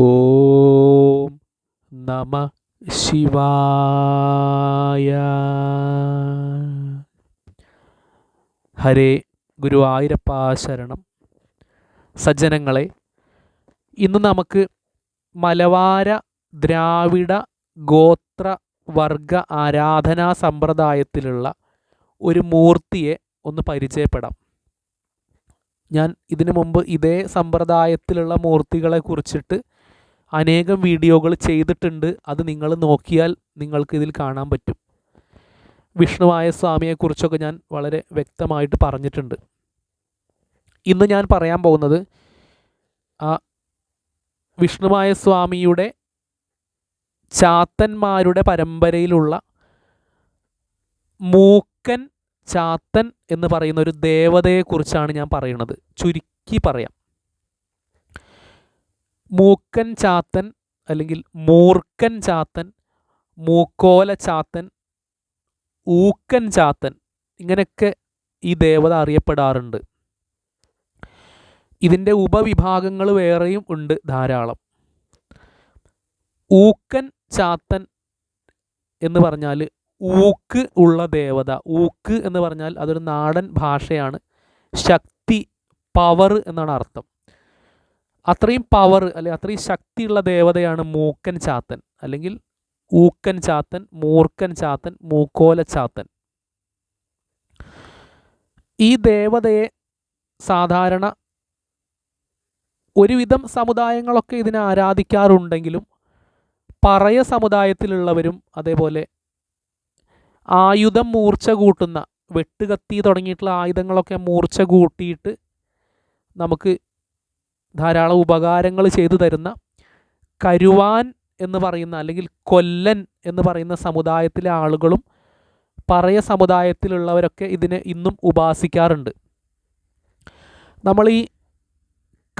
ഓം നമ ശിവായ. ഹരേ ഗുരുവായൂരപ്പ ശരണം. സജ്ജനങ്ങളെ ഇന്ന് നമുക്ക് മലവാര ദ്രാവിഡ ഗോത്ര വർഗ ആരാധനാ സമ്പ്രദായത്തിലുള്ള ഒരു മൂർത്തിയെ ഒന്ന് പരിചയപ്പെടാം. ഞാൻ ഇതിനു മുമ്പ് ഇതേ സമ്പ്രദായത്തിലുള്ള മൂർത്തികളെ കുറിച്ചിട്ട് അനേകം വീഡിയോകൾ ചെയ്തിട്ടുണ്ട്. അത് നിങ്ങൾ നോക്കിയാൽ നിങ്ങൾക്ക് ഇതിൽ കാണാൻ പറ്റും. വിഷ്ണുവായ സ്വാമിയെക്കുറിച്ചൊക്കെ ഞാൻ വളരെ വ്യക്തമായിട്ട് പറഞ്ഞിട്ടുണ്ട്. ഇന്ന് ഞാൻ പറയാൻ പോകുന്നത് ആ വിഷ്ണുവായ സ്വാമിയുടെ ചാത്തന്മാരുടെ പരമ്പരയിലുള്ള മൂക്കൻ ചാത്തൻ എന്ന് പറയുന്ന ഒരു ദേവതയെക്കുറിച്ചാണ് ഞാൻ പറയുന്നത്. ചുരുക്കി പറയാം. മൂക്കൻ ചാത്തൻ അല്ലെങ്കിൽ മൂർക്കൻ ചാത്തൻ മൂക്കോല ചാത്തൻ ഊക്കൻ ചാത്തൻ ഇങ്ങനെയൊക്കെ ഈ ദേവത അറിയപ്പെടാറുണ്ട്. ഇതിന്റെ ഉപവിഭാഗങ്ങൾ വേറെയും ഉണ്ട് ധാരാളം. ഊക്കൻ ചാത്തൻ എന്ന് പറഞ്ഞാൽ ഊക്ക് ഉള്ള ദേവത. ഊക്ക് എന്ന് പറഞ്ഞാൽ അതൊരു നാടൻ ഭാഷയാണ്. ശക്തി പവർ എന്നാണ് അർത്ഥം. അത്രയും പവർ അല്ലെങ്കിൽ അത്രയും ശക്തിയുള്ള ദേവതയാണ് മൂക്കൻ ചാത്തൻ. അല്ലെങ്കിൽ ഊക്കൻ ചാത്തൻ മൂർക്കൻ ചാത്തൻ മൂക്കോല ചാത്തൻ. ഈ ദേവതയെ സാധാരണ ഒരുവിധം സമുദായങ്ങളൊക്കെ ഇതിനെ ആരാധിക്കാറുണ്ടെങ്കിലും പറയ സമുദായത്തിലുള്ളവരും അതേപോലെ ആയുധം മൂർച്ച കൂട്ടുന്ന വെട്ടുകത്തി തുടങ്ങിയിട്ടുള്ള ആയുധങ്ങളൊക്കെ മൂർച്ച കൂട്ടിയിട്ട് നമുക്ക് ധാരാളം ഉപകാരങ്ങൾ ചെയ്തു തരുന്ന കരുവാൻ എന്ന് പറയുന്ന അല്ലെങ്കിൽ കൊല്ലൻ എന്ന് പറയുന്ന സമുദായത്തിലെ ആളുകളും പറയ സമുദായത്തിലുള്ളവരൊക്കെ ഇതിനെ ഇന്നും ഉപാസിക്കാറുണ്ട്. നമ്മൾ ഈ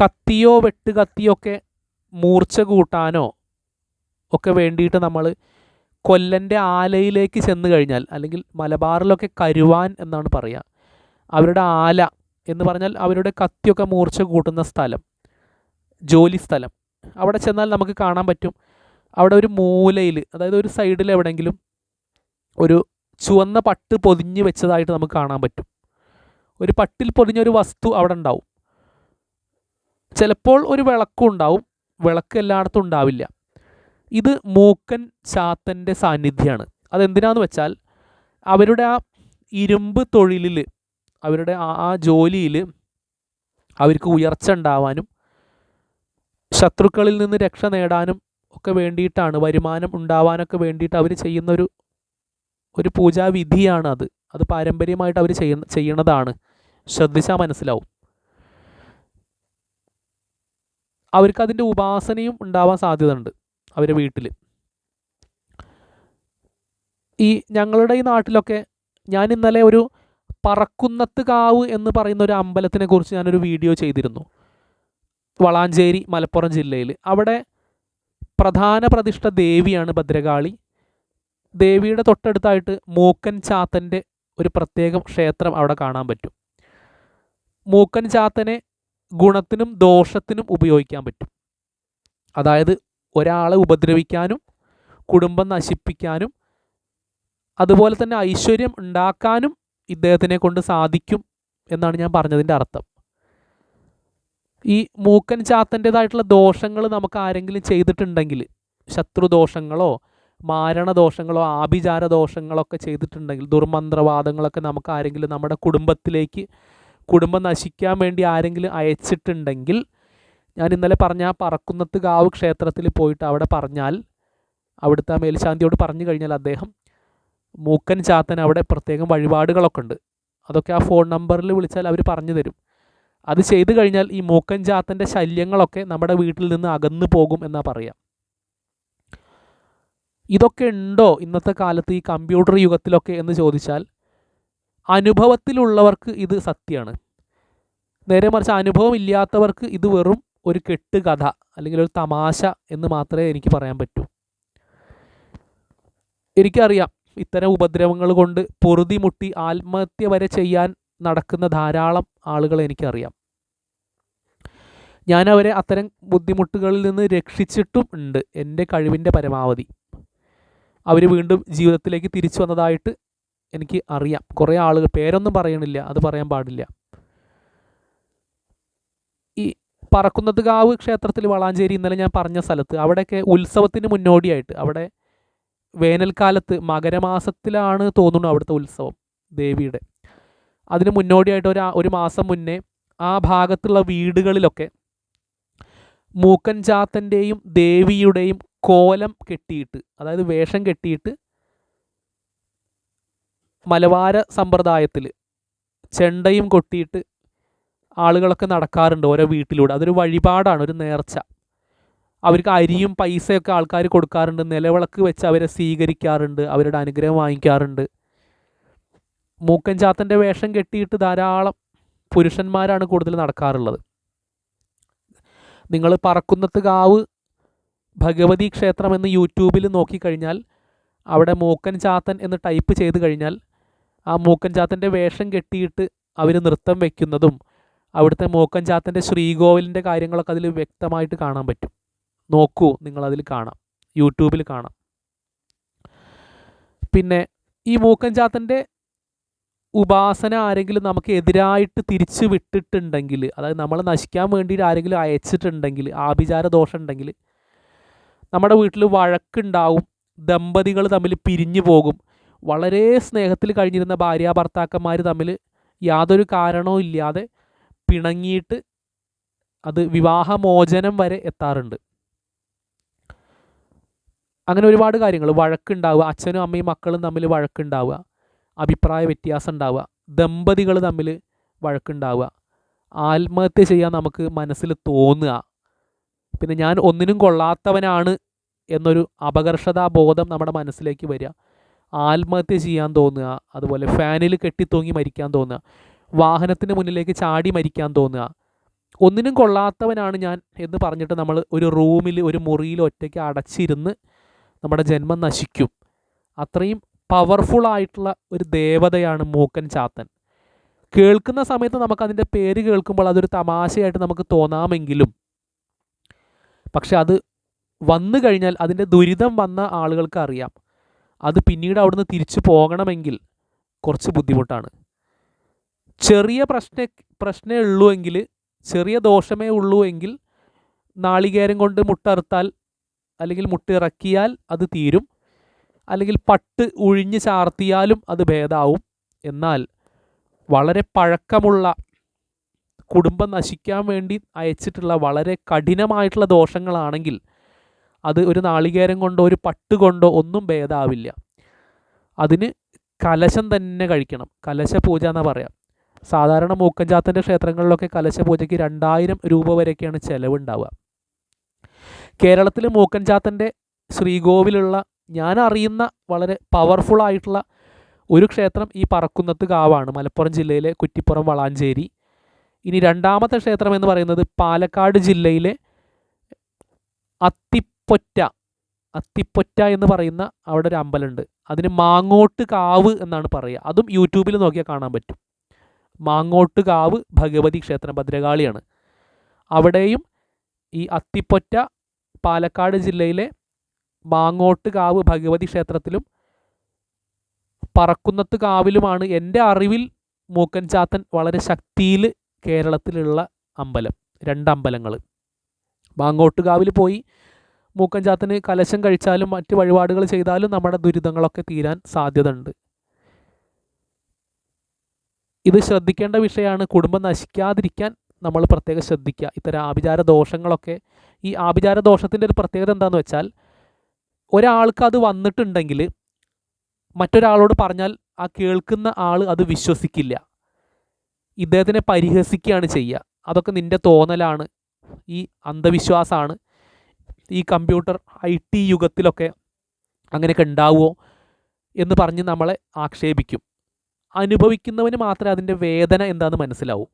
കത്തിയോ വെട്ടുകത്തിയോ ഒക്കെ മൂർച്ച കൂട്ടാനോ ഒക്കെ വേണ്ടിയിട്ട് നമ്മൾ കൊല്ലന്റെ ആലയിലേക്ക് ചെന്ന് കഴിഞ്ഞാൽ അല്ലെങ്കിൽ മലബാറിലൊക്കെ കരുവാൻ എന്നാണ് പറയുക. അവരുടെ ആല എന്ന് പറഞ്ഞാൽ അവരുടെ കത്തിയൊക്കെ മൂർച്ച കൂട്ടുന്ന സ്ഥലം. ജോലി സ്ഥലം അവിടെ ചെന്നാൽ നമുക്ക് കാണാൻ പറ്റും. അവിടെ ഒരു മൂലയിൽ അതായത് ഒരു സൈഡിൽ എവിടെയെങ്കിലും ഒരു ചുവന്ന പട്ട് പൊതിഞ്ഞ് വെച്ചതായിട്ട് നമുക്ക് കാണാൻ പറ്റും. ഒരു പട്ടിൽ പൊതിഞ്ഞൊരു വസ്തു അവിടെ ഉണ്ടാവും. ചിലപ്പോൾ ഒരു വിളക്കും ഉണ്ടാവും. വിളക്ക് എല്ലായിടത്തും ഉണ്ടാവില്ല. ഇത് മൂക്കൻ ചാത്തന്റെ സാന്നിധ്യമാണ്. അതെന്തിനാന്ന് വെച്ചാൽ അവരുടെ ആ ഇരുമ്പ് തൊഴിലിൽ അവരുടെ ആ ജോലിയിൽ അവർക്ക് ഉയർച്ച ഉണ്ടാവാനും ശത്രുക്കളിൽ നിന്ന് രക്ഷ നേടാനും ഒക്കെ വേണ്ടിയിട്ടാണ് വരുമാനം ഉണ്ടാവാനൊക്കെ വേണ്ടിയിട്ട് അവർ ചെയ്യുന്നൊരു ഒരു പൂജാവിധിയാണ് അത് അത് പാരമ്പര്യമായിട്ട് അവർ ചെയ്യുന്ന ചെയ്യണതാണ്. ശ്രദ്ധിച്ചാൽ മനസ്സിലാവും. അവർക്ക് അതിന്റെ ഉപാസനയും ഉണ്ടാവാൻ സാധ്യതയുണ്ട് അവരുടെ വീട്ടിൽ ഈ ഞങ്ങളുടെ ഈ നാട്ടിലൊക്കെ ഞാൻ ഇന്നലെ ഒരു പറക്കുന്നത്ത് കാവ് എന്ന് പറയുന്ന ഒരു അമ്പലത്തിനെ കുറിച്ച് ഞാനൊരു വീഡിയോ ചെയ്തിരുന്നു. വളാഞ്ചേരി മലപ്പുറം ജില്ലയിൽ അവിടെ പ്രധാന പ്രതിഷ്ഠ ദേവിയാണ് ഭദ്രകാളി. ദേവിയുടെ തൊട്ടടുത്തായിട്ട് മൂക്കൻ ചാത്തന്റെ ഒരു പ്രത്യേക ക്ഷേത്രം അവിടെ കാണാൻ പറ്റും. മൂക്കൻ ചാത്തനെ ഗുണത്തിനും ദോഷത്തിനും ഉപയോഗിക്കാൻ പറ്റും. അതായത് ഒരാളെ ഉപദ്രവിക്കാനും കുടുംബം നശിപ്പിക്കാനും അതുപോലെ തന്നെ ഐശ്വര്യം ഉണ്ടാക്കാനും ഇദ്ദേഹത്തിനെ കൊണ്ട് സാധിക്കും എന്നാണ് ഞാൻ പറഞ്ഞതിന്റെ അർത്ഥം. ഈ മൂക്കൻ ചാത്തന്റെതായിട്ടുള്ള ദോഷങ്ങൾ നമുക്ക് ആരെങ്കിലും ചെയ്തിട്ടുണ്ടെങ്കിൽ ശത്രുദോഷങ്ങളോ മാരണദോഷങ്ങളോ ആഭിചാര ദോഷങ്ങളൊക്കെ ചെയ്തിട്ടുണ്ടെങ്കിൽ ദുർമന്ത്രവാദങ്ങളൊക്കെ നമുക്ക് ആരെങ്കിലും നമ്മുടെ കുടുംബത്തിലേക്ക് കുടുംബം നശിക്കാൻ വേണ്ടി ആരെങ്കിലും അയച്ചിട്ടുണ്ടെങ്കിൽ ഞാൻ ഇന്നലെ പറഞ്ഞ ആ പറക്കുന്നത്ത് കാവ് ക്ഷേത്രത്തിൽ പോയിട്ട് അവിടെ പറഞ്ഞാൽ അവിടുത്തെ മേൽശാന്തിയോട് പറഞ്ഞു കഴിഞ്ഞാൽ അദ്ദേഹം മൂക്കൻ ചാത്തൻ അവിടെ പ്രത്യേകം വഴിപാടുകളൊക്കെ ഉണ്ട്. അതൊക്കെ ആ ഫോൺ നമ്പറിൽ വിളിച്ചാൽ അവർ പറഞ്ഞു തരും. അത് ചെയ്തു കഴിഞ്ഞാൽ ഈ മൂക്കൻ ചാത്തന്റെ ശല്യങ്ങളൊക്കെ നമ്മുടെ വീട്ടിൽ നിന്ന് അകന്നു പോകും എന്നാ പറയാം. ഇതൊക്കെ ഉണ്ടോ ഇന്നത്തെ കാലത്ത് ഈ കമ്പ്യൂട്ടർ യുഗത്തിലൊക്കെ എന്ന് ചോദിച്ചാൽ അനുഭവത്തിലുള്ളവർക്ക് ഇത് സത്യമാണ് നേരെ മറിച്ച് അനുഭവം ഇല്ലാത്തവർക്ക് ഇത് വെറും ഒരു കെട്ടുകഥ അല്ലെങ്കിൽ ഒരു തമാശ എന്ന് മാത്രമേ എനിക്ക് പറയാൻ പറ്റൂ. എനിക്കറിയാം ഇത്തരം ഉപദ്രവങ്ങൾ കൊണ്ട് പൊറുതിമുട്ടി ആത്മഹത്യ വരെ ചെയ്യാൻ നടക്കുന്ന ധാരാളം ആളുകളെ എനിക്കറിയാം. ഞാൻ അവരെ അത്തരം ബുദ്ധിമുട്ടുകളിൽ നിന്ന് രക്ഷിച്ചിട്ടും ഉണ്ട്. എന്റെ കഴിവിന്റെ പരമാവധി. അവർ വീണ്ടും ജീവിതത്തിലേക്ക് തിരിച്ചു വന്നതായിട്ട് എനിക്ക് അറിയാം. കുറേ ആളുകൾ പേരൊന്നും പറയണില്ല. അത് പറയാൻ പാടില്ല. ഈ പറക്കുന്നത് കാവ് ക്ഷേത്രത്തിൽ വളാഞ്ചേരി ഇന്നലെ ഞാൻ പറഞ്ഞ സ്ഥലത്ത് അവിടെയൊക്കെ ഉത്സവത്തിന് മുന്നോടിയായിട്ട് അവിടെ വേനൽക്കാലത്ത് മകരമാസത്തിലാണ് തോന്നുന്നു അവിടുത്തെ ഉത്സവം ദേവിയുടെ. അതിന് മുന്നോടിയായിട്ട് ഒരു ഒരു മാസം മുന്നേ ആ ഭാഗത്തുള്ള വീടുകളിലൊക്കെ മൂക്കൻ ചാത്തന്റെയും ദേവിയുടെയും കോലം കെട്ടിയിട്ട് അതായത് വേഷം കെട്ടിയിട്ട് മലബാര സമ്പ്രദായത്തിൽ ചെണ്ടയും കൊട്ടിയിട്ട് ആളുകളൊക്കെ നടക്കാറുണ്ട് ഓരോ വീട്ടിലൂടെ. അതൊരു വഴിപാടാണ് ഒരു നേർച്ച. അവർക്ക് അരിയും പൈസയൊക്കെ ആൾക്കാർ കൊടുക്കാറുണ്ട് നിലവിളക്ക് വെച്ച് അവരെ സ്വീകരിക്കാറുണ്ട് അവരുടെ അനുഗ്രഹം വാങ്ങിക്കാറുണ്ട്. മൂക്കൻ ചാത്തന്റെ വേഷം കെട്ടിയിട്ട് ധാരാളം പുരുഷന്മാരാണ് കൂടുതൽ നടക്കാറുള്ളത്. നിങ്ങൾ പറക്കുന്നത്ത് കാവ് ഭഗവതി ക്ഷേത്രം എന്ന് യൂട്യൂബിൽ നോക്കിക്കഴിഞ്ഞാൽ അവിടെ മൂക്കൻ ചാത്തൻ എന്ന് ടൈപ്പ് ചെയ്ത് കഴിഞ്ഞാൽ ആ മൂക്കൻ ചാത്തന്റെ വേഷം കെട്ടിയിട്ട് അവർ നൃത്തം വയ്ക്കുന്നതും അവിടുത്തെ മൂക്കൻ ചാത്തന്റെ ശ്രീകോവിലിന്റെ കാര്യങ്ങളൊക്കെ അതിൽ വ്യക്തമായിട്ട് കാണാൻ പറ്റും. നോക്കൂ നിങ്ങളതിൽ കാണാം. യൂട്യൂബിൽ കാണാം. പിന്നെ ഈ മൂക്കൻ ചാത്തന്റെ ഉപാസന ആരെങ്കിലും നമുക്ക് എതിരായിട്ട് തിരിച്ചു വിട്ടിട്ടുണ്ടെങ്കിൽ അതായത് നമ്മൾ നശിക്കാൻ വേണ്ടിയിട്ട് ആരെങ്കിലും അയച്ചിട്ടുണ്ടെങ്കിൽ ആഭിചാര ദോഷം ഉണ്ടെങ്കിൽ നമ്മുടെ വീട്ടിൽ വഴക്കുണ്ടാവും ദമ്പതികൾ തമ്മിൽ പിരിഞ്ഞു പോകും. വളരെ സ്നേഹത്തിൽ കഴിഞ്ഞിരുന്ന ഭാര്യ ഭർത്താക്കന്മാർ തമ്മിൽ യാതൊരു കാരണവും ഇല്ലാതെ പിണങ്ങിയിട്ട് അത് വിവാഹമോചനം വരെ എത്താറുണ്ട്. അങ്ങനെ ഒരുപാട് കാര്യങ്ങൾ. വഴക്കുണ്ടാവുക അച്ഛനും അമ്മയും മക്കളും തമ്മിൽ വഴക്കുണ്ടാവുക. അഭിപ്രായ വ്യത്യാസം ഉണ്ടാവുക. ദമ്പതികൾ തമ്മിൽ വഴക്കുണ്ടാവുക. ആത്മഹത്യ ചെയ്യാൻ നമുക്ക് മനസ്സിൽ തോന്നുക. പിന്നെ ഞാൻ ഒന്നിനും കൊള്ളാത്തവനാണ് എന്നൊരു അപകർഷതാ ബോധം നമ്മുടെ മനസ്സിലേക്ക് വരിക. ആത്മഹത്യ ചെയ്യാൻ തോന്നുക. അതുപോലെ ഫാനിൽ കെട്ടിത്തൂങ്ങി മരിക്കാൻ തോന്നുക. വാഹനത്തിന് മുന്നിലേക്ക് ചാടി മരിക്കാൻ തോന്നുക. ഒന്നിനും കൊള്ളാത്തവനാണ് ഞാൻ എന്ന് പറഞ്ഞിട്ട് നമ്മൾ ഒരു റൂമിൽ ഒരു മുറിയിൽ ഒറ്റയ്ക്ക് അടച്ചിരുന്ന് നമ്മുടെ ജന്മം നശിക്കും. അത്രയും പവർഫുൾ ആയിട്ടുള്ള ഒരു ദേവതയാണ് മൂക്കൻ ചാത്തൻ. കേൾക്കുന്ന സമയത്ത് നമുക്ക് അതിന്റെ പേര് കേൾക്കുമ്പോൾ അതൊരു തമാശയായിട്ട് നമുക്ക് തോന്നാമെങ്കിലും പക്ഷെ അത് വന്നു കഴിഞ്ഞാൽ അതിന്റെ ദുരിതം വന്ന ആളുകൾക്ക് അറിയാം. അത് പിന്നീട് അവിടുന്ന് തിരിച്ചു പോകണമെങ്കിൽ കുറച്ച് ബുദ്ധിമുട്ടാണ്. ചെറിയ പ്രശ്ന പ്രശ്നമേ ഉള്ളൂ എങ്കിൽ ചെറിയ ദോഷമേ ഉള്ളൂ എങ്കിൽ നാളികേരം കൊണ്ട് മുട്ടറുത്താൽ അല്ലെങ്കിൽ മുട്ടിറക്കിയാൽ അത് തീരും. അല്ലെങ്കിൽ പട്ട് ഉഴിഞ്ഞ് ചാർത്തിയാലും അത് ഭേദാവും. എന്നാൽ വളരെ പഴക്കമുള്ള കുടുംബം നശിക്കാൻ വേണ്ടി അയച്ചിട്ടുള്ള വളരെ കഠിനമായിട്ടുള്ള ദോഷങ്ങളാണെങ്കിൽ അത് ഒരു നാളികേരം കൊണ്ടോ ഒരു പട്ട് കൊണ്ടോ ഒന്നും ഭേദാവില്ല. അതിന് കലശം തന്നെ കഴിക്കണം. കലശ പൂജ എന്നാ പറയാം. സാധാരണ മൂക്കഞ്ചാത്തന്റെ ക്ഷേത്രങ്ങളിലൊക്കെ കലശ പൂജയ്ക്ക് രണ്ടായിരം രൂപ വരെയൊക്കെയാണ് ചിലവുണ്ടാവുക. കേരളത്തിൽ മൂക്കഞ്ചാത്തന്റെ ശ്രീകോവിലുള്ള ഞാൻ അറിയുന്ന വളരെ പവർഫുൾ ആയിട്ടുള്ള ഒരു ക്ഷേത്രം ഈ പറക്കുന്നത്ത് കാവാണ്. മലപ്പുറം ജില്ലയിലെ കുറ്റിപ്പുറം വളാഞ്ചേരി. ഇനി രണ്ടാമത്തെ ക്ഷേത്രം എന്ന് പറയുന്നത് പാലക്കാട് ജില്ലയിലെ അത്തിപ്പൊറ്റ അത്തിപ്പൊറ്റ എന്ന് പറയുന്ന അവിടെ ഒരു അമ്പലമുണ്ട്. അതിന് മാങ്ങോട്ട് കാവ് എന്നാണ് പറയുക. അതും യൂട്യൂബിൽ നോക്കിയാൽ കാണാൻ പറ്റും. മാങ്ങോട്ട് കാവ് ഭഗവതി ക്ഷേത്രം ഭദ്രകാളിയാണ്. അവിടെയും ഈ അത്തിപ്പൊറ്റ പാലക്കാട് ജില്ലയിലെ മാങ്ങോട്ട് കാവ് ഭഗവതി ക്ഷേത്രത്തിലും പറക്കുന്നത്ത് കാവിലുമാണ് എന്റെ അറിവിൽ മൂക്കൻ ചാത്തൻ വളരെ ശക്തിയിൽ കേരളത്തിലുള്ള അമ്പലം രണ്ടമ്പലങ്ങൾ. മാങ്ങോട്ട് കാവിൽ പോയി മൂക്കൻ ചാത്തന് കലശം കഴിച്ചാലും മറ്റ് വഴിപാടുകൾ ചെയ്താലും നമ്മുടെ ദുരിതങ്ങളൊക്കെ തീരാൻ സാധ്യത ഉണ്ട് ഇത് ശ്രദ്ധിക്കേണ്ട വിഷയമാണ് കുടുംബം നശിക്കാതിരിക്കാൻ നമ്മൾ പ്രത്യേകം ശ്രദ്ധിക്കുക. ഇത്തരം ആഭിചാര ദോഷങ്ങളൊക്കെ ഈ ആഭിചാര ദോഷത്തിന്റെ ഒരു പ്രത്യേകത എന്താണെന്ന് വെച്ചാൽ ഒരാൾക്ക് അത് വന്നിട്ടുണ്ടെങ്കിൽ മറ്റൊരാളോട് പറഞ്ഞാൽ ആ കേൾക്കുന്ന ആൾ അത് വിശ്വസിക്കില്ല. ഇദ്ദേഹത്തിനെ പരിഹസിക്കുകയാണ് ചെയ്യുക. അതൊക്കെ നിന്റെ തോന്നലാണ്. ഈ അന്ധവിശ്വാസമാണ്. ഈ കമ്പ്യൂട്ടർ ഐ ടി യുഗത്തിലൊക്കെ അങ്ങനെയൊക്കെ ഉണ്ടാവുമോ എന്ന് പറഞ്ഞ് നമ്മളെ ആക്ഷേപിക്കും. അനുഭവിക്കുന്നവന് മാത്രമേ അതിന്റെ വേദന എന്താണെന്ന് മനസ്സിലാവൂ.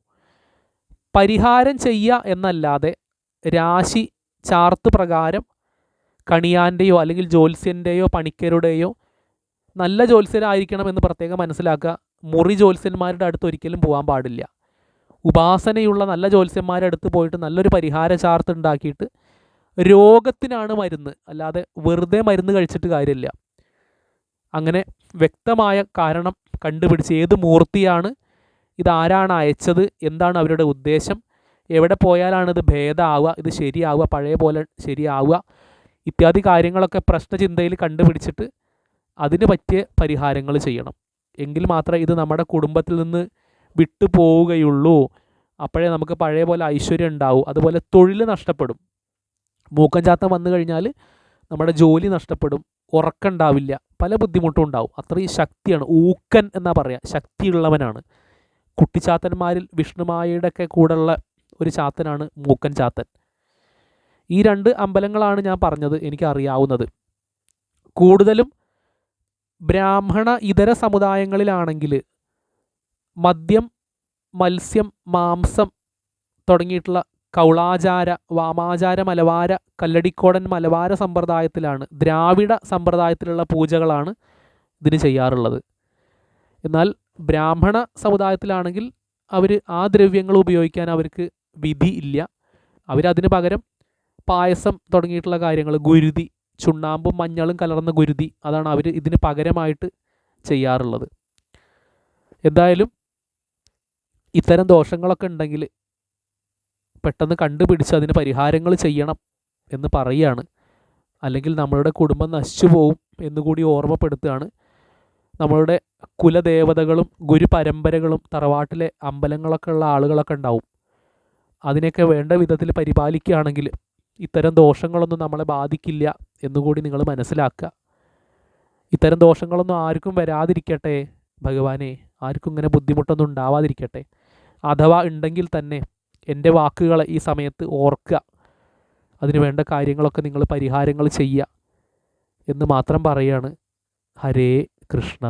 പരിഹാരം ചെയ്യുക എന്നല്ലാതെ രാശി ചാർത്ത് പ്രകാരം കണിയാന്റെയോ അല്ലെങ്കിൽ ജ്യോത്സ്യന്റെയോ പണിക്കരുടെയോ നല്ല ജ്യോത്സ്യരായിരിക്കണം എന്ന് പ്രത്യേകം മനസ്സിലാക്കുക. മുറി ജ്യോത്സ്യന്മാരുടെ അടുത്ത് ഒരിക്കലും പോകാൻ പാടില്ല. ഉപാസനയുള്ള നല്ല ജ്യോത്സ്യന്മാരുടെ അടുത്ത് പോയിട്ട് നല്ലൊരു പരിഹാര ചാർത്ത് ഉണ്ടാക്കിയിട്ട് രോഗത്തിനാണ് മരുന്ന്. അല്ലാതെ വെറുതെ മരുന്ന് കഴിച്ചിട്ട് കാര്യമില്ല. അങ്ങനെ വ്യക്തമായ കാരണം കണ്ടുപിടിച്ച് ഏത് മൂർത്തിയാണ് ഇതാരാണ് അയച്ചത് എന്താണ് അവരുടെ ഉദ്ദേശം എവിടെ പോയാലാണ് ഇത് ഭേദമാവുക ഇത് ശരിയാവുക പഴയ പോലെ ശരിയാവുക ഇത്യാദി കാര്യങ്ങളൊക്കെ പ്രശ്നചിന്തയിൽ കണ്ടുപിടിച്ചിട്ട് അതിന് പറ്റിയ പരിഹാരങ്ങൾ ചെയ്യണം. എങ്കിൽ മാത്രമേ ഇത് നമ്മുടെ കുടുംബത്തിൽ നിന്ന് വിട്ടു പോവുകയുള്ളൂ. അപ്പോഴേ നമുക്ക് പഴയ പോലെ ഐശ്വര്യം ഉണ്ടാവും. അതുപോലെ തൊഴിൽ നഷ്ടപ്പെടും. മൂക്കം ചാത്തം വന്നു കഴിഞ്ഞാൽ നമ്മുടെ ജോലി നഷ്ടപ്പെടും. ഉറക്കമുണ്ടാവില്ല പല ബുദ്ധിമുട്ടും ഉണ്ടാവും. അത്രയും ശക്തിയാണ്. ഊക്കൻ എന്നാ പറയുക ശക്തിയുള്ളവനാണ്. കുട്ടിച്ചാത്തന്മാരിൽ വിഷ്ണുമായയുടെ ഒക്കെ കൂടെയുള്ള ഒരു ചാത്തനാണ് മൂക്കൻ ചാത്തൻ. ഈ രണ്ട് അമ്പലങ്ങളാണ് ഞാൻ പറഞ്ഞത് എനിക്ക് അറിയാവുന്നത് കൂടുതലും ബ്രാഹ്മണ ഇതര സമുദായങ്ങളിലാണെങ്കിൽ മദ്യം മത്സ്യം മാംസം തുടങ്ങിയിട്ടുള്ള കൗളാചാര വാമാചാര മലവാര കല്ലടിക്കോടൻ മലവാര സമ്പ്രദായത്തിലാണ് ദ്രാവിഡ സമ്പ്രദായത്തിലുള്ള പൂജകളാണ് ഇതിന് ചെയ്യാറുള്ളത്. എന്നാൽ ബ്രാഹ്മണ സമുദായത്തിലാണെങ്കിൽ അവർ ആ ദ്രവ്യങ്ങൾ ഉപയോഗിക്കാൻ അവർക്ക് വിധി ഇല്ല. അവരതിന് പകരം പായസം തുടങ്ങിയിട്ടുള്ള കാര്യങ്ങൾ. ഗുരുതി ചുണ്ണാമ്പും മഞ്ഞളും കലർന്ന ഗുരുതി അതാണ് അവർ ഇതിന് പകരമായിട്ട് ചെയ്യാറുള്ളത്. എന്തായാലും ഇത്തരം ദോഷങ്ങളൊക്കെ ഉണ്ടെങ്കിൽ പെട്ടെന്ന് കണ്ടുപിടിച്ച് അതിന് പരിഹാരങ്ങൾ ചെയ്യണം എന്ന് പറയുകയാണ്. അല്ലെങ്കിൽ നമ്മളുടെ കുടുംബം നശിച്ചു പോവും എന്നുകൂടി ഓർമ്മപ്പെടുത്തുകയാണ്. നമ്മളുടെ കുലദേവതകളും ഗുരുപരമ്പരകളും തറവാട്ടിലെ അമ്പലങ്ങളൊക്കെ ഉള്ള ആളുകളൊക്കെ ഉണ്ടാവും. അതിനെയൊക്കെ വേണ്ട വിധത്തിൽ പരിപാലിക്കുകയാണെങ്കിൽ ഇത്തരം ദോഷങ്ങളൊന്നും നമ്മളെ ബാധിക്കില്ല എന്നുകൂടി നിങ്ങൾ മനസ്സിലാക്കുക. ഇത്തരം ദോഷങ്ങളൊന്നും ആർക്കും വരാതിരിക്കട്ടെ ഭഗവാനെ. ആർക്കും ഇങ്ങനെ ബുദ്ധിമുട്ടൊന്നും ഉണ്ടാവാതിരിക്കട്ടെ. അഥവാ ഉണ്ടെങ്കിൽ തന്നെ എന്റെ വാക്കുകളെ ഈ സമയത്ത് ഓർക്കുക. അതിന് വേണ്ട കാര്യങ്ങളൊക്കെ നിങ്ങൾ പരിഹാരങ്ങൾ ചെയ്യുക എന്ന് മാത്രം പറയാണ്. ഹരേ കൃഷ്ണ.